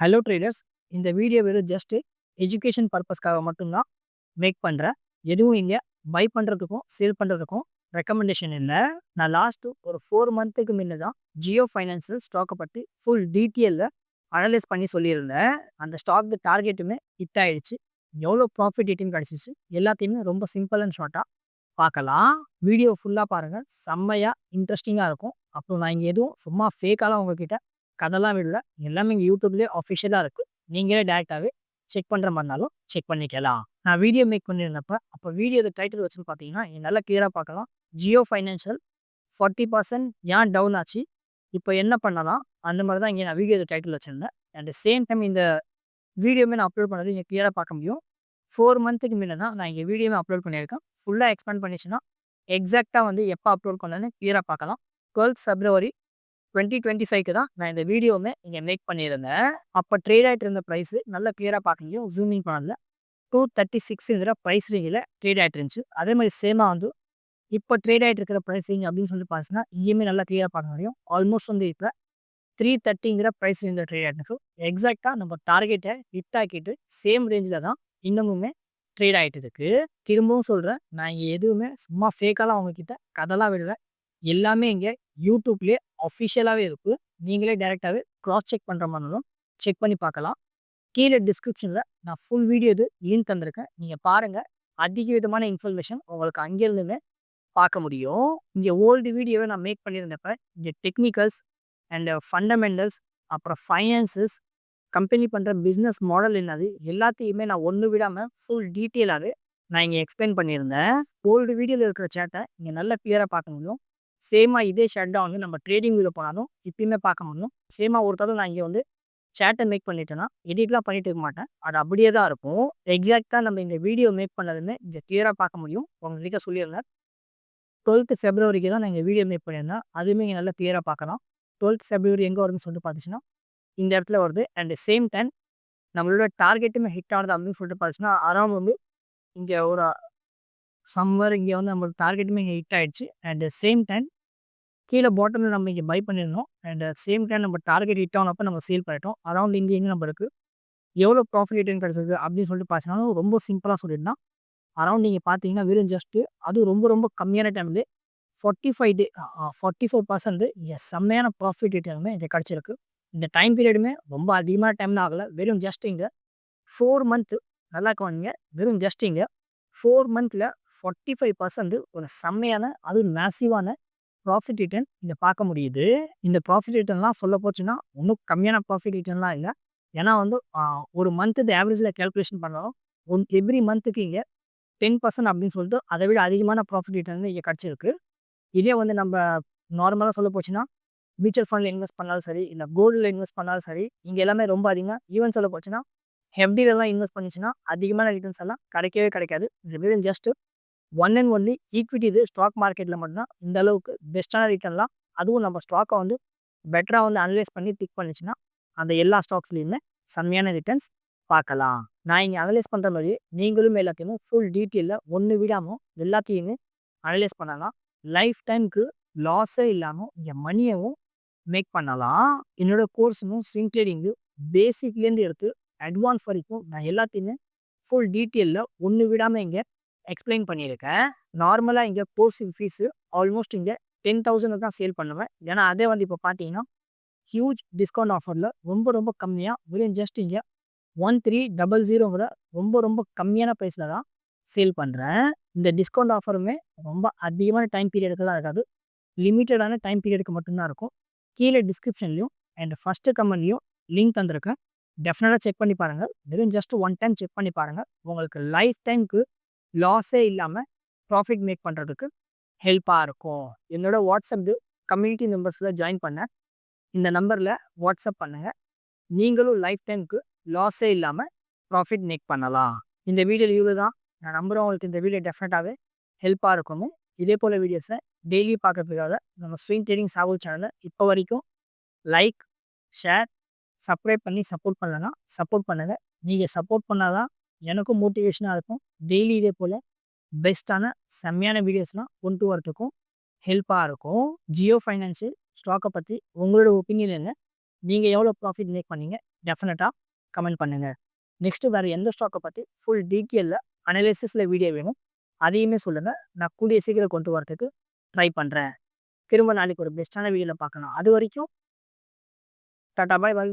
Hello traders இந்த video வெறும் just education பர்பஸ்க்காக மட்டும்தான் மேக் பண்ணுறேன் எதுவும் இங்கே பை பண்ணுறதுக்கும் சேல் பண்ணுறதுக்கும் ரெக்கமெண்டேஷன் இல்லை. நான் லாஸ்ட்டு ஒரு ஃபோர் மந்த்துக்கு முன்னே தான் ஜியோ ஃபைனான்சியல் ஸ்டாக்கை பற்றி ஃபுல் டீட்டெயிலில் அனலைஸ் பண்ணி சொல்லியிருந்தேன். அந்த ஸ்டாக்கு டார்கெட்டுமே ஹிட் ஆகிடுச்சு எவ்வளோ ப்ராஃபிட் ஹிட்டிங் கிடச்சிச்சு? எல்லாத்தையுமே ரொம்ப சிம்பிள் அண்ட் ஷார்ட்டாக பார்க்கலாம். வீடியோ ஃபுல்லாக பாருங்கள் செம்மையாக இன்ட்ரெஸ்டிங்காக இருக்கும். அப்புறம் நான் இங்கே எதுவும் சும்மா ஃபேக்காலாம் உங்ககிட்ட கதைலாம் விடல. எல்லாமே இங்கே யூடியூப்லேயே அஃபிஷியலாக இருக்குது நீங்களே டேரெக்டாகவே செக் பண்ணுற மாதிரினாலும் செக் பண்ணிக்கலாம். நான் வீடியோ மேக் பண்ணியிருந்தப்ப அப்போ வீடியோ டைட்டில் வச்சுன்னு பார்த்தீங்கன்னா நல்லா கிளியராக பார்க்கலாம். ஜியோ ஃபைனான்ஷியல் ஃபார்ட்டி பர்சன்ட் ஏன் டவுன் ஆச்சு? இப்போ என்ன பண்ணலாம்? அந்த மாதிரி தான் இங்கே நான் வீடியோ டைட்டில் வச்சுருந்தேன். அண்ட் சேம் டைம் இந்த வீடியோமே நான் அப்லோட் பண்ணது இங்கே கிளியராக பார்க்க முடியும். ஃபோர் மந்த்துக்கு முன்னே தான் நான் இங்கே வீடியோவே அப்லோட் பண்ணியிருக்கேன். ஃபுல்லாக எக்ஸ்பேண்ட் பண்ணிச்சுன்னா எக்ஸாக்டாக வந்து எப்போ அப்லோட் பண்ணலன்னு கிளியராக பார்க்கலாம். டுவெல்த் ஃபெப்ரவரி டுவெண்ட்டி டுவெண்ட்டி ஃபைவ்க்கு தான் நான் இந்த வீடியோவுமே இங்கே மேக் பண்ணியிருந்தேன். அப்போ ட்ரேட் ஆகிட்டு இருந்த ப்ரைஸு நல்லா கிளியராக பார்க்க ஜூமிங் பண்ணல. டூ தேர்ட்டி சிக்ஸுங்கிற ப்ரைஸ் ரேஞ்சில் ட்ரேட் ஆகிட்டு இருந்துச்சு. அதே மாதிரி சேமாக வந்து இப்போ ட்ரேட் ஆகிட்டு இருக்கிற ப்ரைஸிங் அப்படின்னு சொல்லி பார்த்தீங்கன்னா இஎம்ஐ நல்லா கிளியராக பார்க்க முடியும். ஆல்மோஸ்ட் வந்து இப்போ த்ரீ தேர்ட்டிங்கிற ப்ரைஸ் ரேஞ்சில் ட்ரேட் ஆகிட்டு எக்ஸாக்டாக நம்ம டார்கெட்டை ஹிட் ஆக்கிட்டு சேம் ரேஞ்சில் தான் இன்னமுமே ட்ரேட் ஆகிட்டு இருக்கு. திரும்பவும் சொல்கிறேன் நான் இங்கே எதுவுமே சும்மா ஃபேக்காலாம் அவங்கக்கிட்ட கதெல்லாம் விடுவேன் எல்லாமே இங்கே யூடியூப்லேயே அஃபிஷியலாகவே இருக்குது நீங்களே டேரெக்டாகவே க்ராஸ் செக் பண்ணுற மாதிரிலும் செக் பண்ணி பார்க்கலாம். கீழே டிஸ்கிரிப்ஷனில் நான் ஃபுல் வீடியோ இது லிங்க் தந்திருக்கேன். நீங்கள் பாருங்கள் அதிக விதமான இன்ஃபர்மேஷன் உங்களுக்கு அங்கேருந்துமே பார்க்க முடியும். இங்கே ஓல்டு வீடியோவை நான் மேக் பண்ணியிருந்தப்ப இங்கே டெக்னிக்கல்ஸ் அண்ட் ஃபண்டமெண்டல்ஸ் அப்புறம் ஃபைனான்சஸ் கம்பெனி பண்ணுற பிஸ்னஸ் மாடல் என்னது எல்லாத்தையுமே நான் ஒன்று விடாமல் ஃபுல் டீட்டெயிலாகவே நான் இங்கே எக்ஸ்பிளைன் பண்ணியிருந்தேன். ஓல்டு வீடியோவில் இருக்கிற சேட்டை இங்கே நல்லா கிளியராக பார்க்க முடியும். சேமாக இதே ஷர்ட் தான் வந்து நம்ம ட்ரேடிங் வீடியோ போனாலும் இப்பயுமே பார்க்க முடியும் சேமாக ஒரு தடவை நான் இங்கே வந்து சேட்டை மேக் பண்ணிட்டேன்னா எடிட்லாம் பண்ணிட்டு இருக்க மாட்டேன். அது அப்படியே தான் இருக்கும். எக்ஸாக்டாக நம்ம இந்த வீடியோ மேக் பண்ணதுமே இங்கே கிளியராக பார்க்க முடியும். உங்களுக்கு சொல்லியிருந்தேன். டுவெல்த்து ஃபெப்ரவரிக்கு தான் நான் இங்கே வீடியோ மேக் பண்ணியிருந்தேன். அதுவுமே இங்கே நல்லா கிளியராக பார்க்கலாம். டுவெல்த் ஃபெப்ரவரி எங்கே வரும்னு சொல்லிட்டு பார்த்துச்சுன்னா இந்த இடத்துல வருது. அண்ட் சேம் டைம் நம்மளோட டார்கெட்டுமே ஹிட் ஆனது அப்படின்னு சொல்லிட்டு பார்த்துச்சுன்னா அரௌண்ட் வந்து இங்கே ஒரு சம்மர் இங்கே வந்து நம்மளோட டார்கெட்டுமே இங்கே ஹிட் ஆகிடுச்சு அண்ட் சேம் டைம் கீழே பாட்டமில் நம்ம இங்கே பை பண்ணியிருந்தோம். அண்ட் சேம் டைம் நம்ம டார்கெட் ஹிட் ஆனப்போ நம்ம சேல் பண்ணிட்டோம். அரௌண்ட் இங்கே எங்கே நம்மளுக்கு எவ்வளோ ப்ராஃபிட் ரிட்டர்ன் கிடச்சிருக்கு அப்படின்னு சொல்லிட்டு பார்த்தீங்கன்னா ரொம்ப சிம்பிளாக சொல்லியிருந்தோம் அரௌண்ட் நீங்கள் பார்த்தீங்கன்னா வெறும் ஜஸ்ட்டு அதுவும் ரொம்ப ரொம்ப கம்மியான டைமில் forty five day forty four percent yes செம்மையான ப்ராஃபிட் ரிட்டர்னுமே இங்கே கிடச்சிருக்கு. இந்த டைம் பீரியடுமே ரொம்ப அதிகமான டைம்லாம் ஆகலை. வெறும் ஜஸ்ட் இங்கே ஃபோர் மந்த்து நல்லா கவனிங்க. வெறும் ஜஸ்ட் இங்கே ஃபோர் மந்த்தில் ஃபார்ட்டி ஃபைவ் பர்சன்ட் ஒரு செம்மையான அது மேசிவான ப்ராஃபிட் ரிட்டர்ன் இங்கே பார்க்க முடியுது. இந்த ப்ராஃபிட் ரிட்டர்ன்லாம் சொல்ல போச்சுன்னா ஒன்றும் கம்மியான ப்ராஃபிட் ரிட்டர்ன்லாம் இல்லை. ஏன்னா வந்து ஒரு மந்த்து ஆவரேஜில் கேல்குலேஷன் பண்ணாலும் ஒன் எவ்ரி மந்த்துக்கு இங்கே டென் பர்சன்ட் அப்படின்னு சொல்லிட்டு அதை விட அதிகமான ப்ராஃபிட் ரிட்டர்ன் இங்கே கிடச்சிருக்கு. இதே வந்து நம்ம நார்மலாக சொல்ல போச்சுன்னா மியூச்சுவல் ஃபண்டில் இன்வெஸ்ட் பண்ணாலும் சரி இல்லை கோல்டில் இன்வெஸ்ட் பண்ணாலும் சரி இங்கே எல்லாமே ரொம்ப அதிகமாக ஈவன் சொல்ல போச்சுன்னா ஹெஃப்டிலலாம் இன்வெஸ்ட் பண்ணிச்சுன்னா அதிகமான ரிட்டர்ன்ஸ் எல்லாம் கிடைக்கவே கிடைக்காது. வெறும் just one and only equity இது ஸ்டாக் மார்க்கெட்டில் மட்டும்தான் இந்த அளவுக்கு பெஸ்ட்டான ரிட்டர்ன்லாம் அதுவும் நம்ம ஸ்டாக்கை வந்து பெட்டராக வந்து அனலைஸ் பண்ணி பிக் பண்ணிச்சுன்னா அந்த எல்லா ஸ்டாக்ஸ்லேயுமே செம்மையான ரிட்டர்ன்ஸ் பார்க்கலாம். நான் இங்கே அனலைஸ் பண்ணுற மாதிரி நீங்களும் எல்லாத்தையுமே ஃபுல் டீட்டெயிலில் ஒன்று விடாமல் எல்லாத்தையுமே அனலைஸ் பண்ணலாம். லைஃப் டைமுக்கு லாஸே இல்லாமல் இங்கே மணியவும் மேக் பண்ணலாம். என்னோட கோர்ஸும் ஸ்விங் ட்ரேடிங்கு பேசிக்லேருந்து எடுத்து அட்வான்ஸ் வரைக்கும் நான் எல்லாத்தையுமே ஃபுல் டீட்டெயிலில் ஒன்று விடாமல் இங்கே எக்ஸ்பிளைன் பண்ணியிருக்கேன். நார்மலாக இங்கே கோர்ஸ் ஃபீஸு ஆல்மோஸ்ட் இங்கே டென் தௌசண்ட் தான் சேல் பண்ணுவேன். ஏன்னா அதே வந்து இப்போ பார்த்தீங்கன்னா ஹியூஜ் டிஸ்கவுண்ட் ஆஃபரில் ரொம்ப ரொம்ப கம்மியாக வெறும் ஜஸ்ட் இங்கே ஒன் த்ரீ டபுள் ஜீரோங்கிற ரொம்ப ரொம்ப கம்மியான ப்ரைஸில் தான் சேல் பண்ணுறேன் இந்த டிஸ்கவுண்ட் ஆஃபருமே ரொம்ப அதிகமான டைம் பீரியடுக்கெல்லாம் இருக்காது. லிமிட்டடான டைம் பீரியடுக்கு மட்டும்தான் இருக்கும். கீழே டிஸ்கிரிப்ஷன்லையும் அண்ட் ஃபஸ்ட்டு கமெண்ட்லையும் லிங்க் தந்திருக்கேன். டெஃபினட்டாக செக் பண்ணி பாருங்கள் வெறும் ஜஸ்ட் ஒன் டைம் செக் பண்ணி பாருங்கள் உங்களுக்கு லைஃப் டைமுக்கு லாஸே இல்லாமல் ப்ராஃபிட் மேக் பண்ணுறதுக்கு ஹெல்ப்பாக இருக்கும். என்னோட வாட்ஸ்அப் கம்யூனிட்டி மெம்பர்ஸில் ஜாயின் பண்ணேன் இந்த நம்பரில் வாட்ஸ்அப் பண்ணுங்கள் நீங்களும் லைஃப் டைமுக்கு லாஸே இல்லாமல் ப்ராஃபிட் மேக் பண்ணலாம். இந்த வீடியோ இவ்வளோ தான். நான் நம்புகிறேன் உங்களுக்கு இந்த வீடியோ டெஃபினட்டாகவே ஹெல்ப்பாக இருக்கணும் இதே போல் வீடியோஸை டெய்லி பார்க்கறதுக்காக நம்ம ஸ்விங் ட்ரேடிங் சாகுல் சேனலை இப்போ வரைக்கும் லைக் ஷேர் சப்ஸ்கிரைப் பண்ணி சப்போர்ட் பண்ணலன்னா சப்போர்ட் பண்ணுங்கள் நீங்கள் சப்போர்ட் பண்ணால் தான் எனக்கும் மோட்டிவேஷனாக இருக்கும். டெய்லி இதே போல் பெஸ்ட்டான செம்மையான வீடியோஸ்லாம் கொண்டு வரத்துக்கும் ஹெல்ப்பாக இருக்கும். ஜியோ ஃபைனான்ஷியல் ஸ்டாக்கை பற்றி உங்களோட ஒப்பீனியன் என்ன? நீங்கள் எவ்வளோ ப்ராஃபிட் மேக் பண்ணீங்க? டெஃபினட்டாக கமெண்ட் பண்ணுங்கள் நெக்ஸ்ட்டு வேறு எந்த ஸ்டாக்கை பற்றி ஃபுல் டீட்டெயிலில் அனலைசிஸில் வீடியோ வேணும் அதையுமே சொல்லுங்கள் நான் கூடிய சீக்கிரம் கொண்டு வரத்துக்கு ட்ரை பண்ணுறேன் திரும்ப நாளைக்கு ஒரு பெஸ்ட்டான வீடியோவில் பார்க்கலாம். அது வரைக்கும் டாட்டா பாய் பாய்.